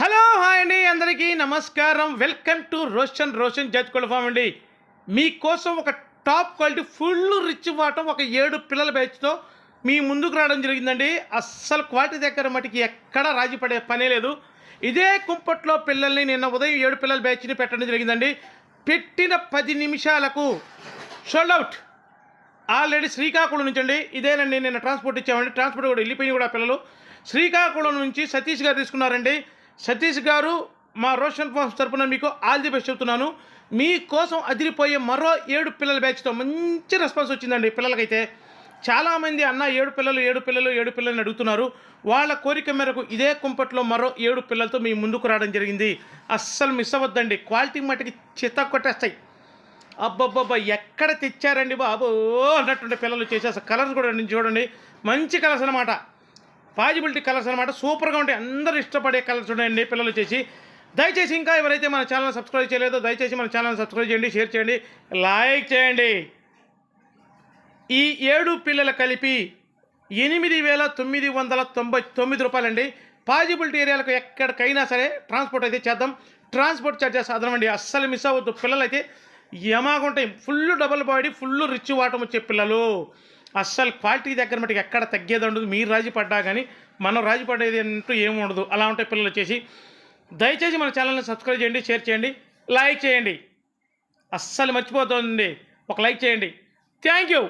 Hello hi అండి అందరికీ నమస్కారం. వెల్కమ్ టు రోషన్ రోషన్ జడ్జ్కోళ్ళ ఫామ్ అండి. మీకోసం ఒక టాప్ క్వాలిటీ ఫుల్ రిచ్ వాటం ఒక ఏడు పిల్లల బ్యాచ్తో మీ ముందుకు రావడం జరిగిందండి. అస్సలు క్వాలిటీ దగ్గర మటుకి ఎక్కడ రాజీ పడే పనే లేదు. ఇదే కుంపట్లో పిల్లల్ని నిన్న ఉదయం ఏడు పిల్లల బ్యాచ్ని పెట్టడం జరిగిందండి. పెట్టిన పది నిమిషాలకు షోల్డ్ అవుట్ ఆల్రెడీ శ్రీకాకుళం నుంచి అండి. ఇదేనండి నిన్న ట్రాన్స్పోర్ట్ ఇచ్చామండి. ట్రాన్స్పోర్ట్ కూడా వెళ్ళిపోయినాయి కూడా పిల్లలు. శ్రీకాకుళం నుంచి సతీష్ గారు తీసుకున్నారండి. సతీష్ గారు మా రోషన్ ఫార్మ్స్ తరఫున మీకు ఆల్ ది బెస్ట్ చెప్తున్నాను. మీకోసం అదిరిపోయే మరో ఏడు పిల్లల బ్యాచ్తో మంచి రెస్పాన్స్ వచ్చిందండి పిల్లలకైతే. చాలామంది అన్న ఏడు పిల్లలు ఏడు పిల్లలు ఏడు పిల్లలు అడుగుతున్నారు. వాళ్ళ కోరిక మేరకు ఇదే కుంపట్లో మరో ఏడు పిల్లలతో మీ ముందుకు రావడం జరిగింది. అస్సలు మిస్ అవ్వద్దండి. క్వాలిటీ మట్టుకి చిత్త కొట్టేస్తాయి. అబ్బబ్బబ్బా ఎక్కడ తెచ్చారండి బాబు? అన్నట్టుండే పిల్లలు చేసే కలర్స్ కూడా చూడండి. మంచి కలర్స్ అనమాట పాజిబిలిటీ కలర్స్ అనమాట సూపర్గా ఉంటాయి. అందరూ ఇష్టపడే కలర్స్ ఉన్నాయండి పిల్లలు చేసి. దయచేసి ఇంకా ఎవరైతే మన ఛానల్ సబ్స్క్రైబ్ చేయలేదో దయచేసి మన ఛానల్ సబ్స్క్రైబ్ చేయండి షేర్ చేయండి లైక్ చేయండి. ఈ ఏడు పిల్లలు కలిపి ఎనిమిది వేల తొమ్మిది వందల తొంభై తొమ్మిది రూపాయలండి. పాజిబిలిటీ ఏరియాలకు ఎక్కడికైనా సరే ట్రాన్స్పోర్ట్ అయితే చేద్దాం. ట్రాన్స్పోర్ట్ ఛార్జెస్ అదనమండి అస్సలు మిస్ అవ్వద్దు. పిల్లలు అయితే యమాగుంటాయి full double body full rich వాటం వచ్చే పిల్లలు. అస్సలు క్వాలిటీ దగ్గర మటుకు ఎక్కడ తగ్గేది ఉండదు. మీరు రాజీ పడ్డా కానీ మనం రాజీ పడేది అంటూ ఏమి ఉండదు. అలా ఉంటాయి పిల్లలు వచ్చేసి దయచేసి మన ఛానల్ని సబ్స్క్రైబ్ చేయండి షేర్ చేయండి లైక్ చేయండి. అస్సలు మర్చిపోతుందండి. ఒక లైక్ చేయండి. Thank you.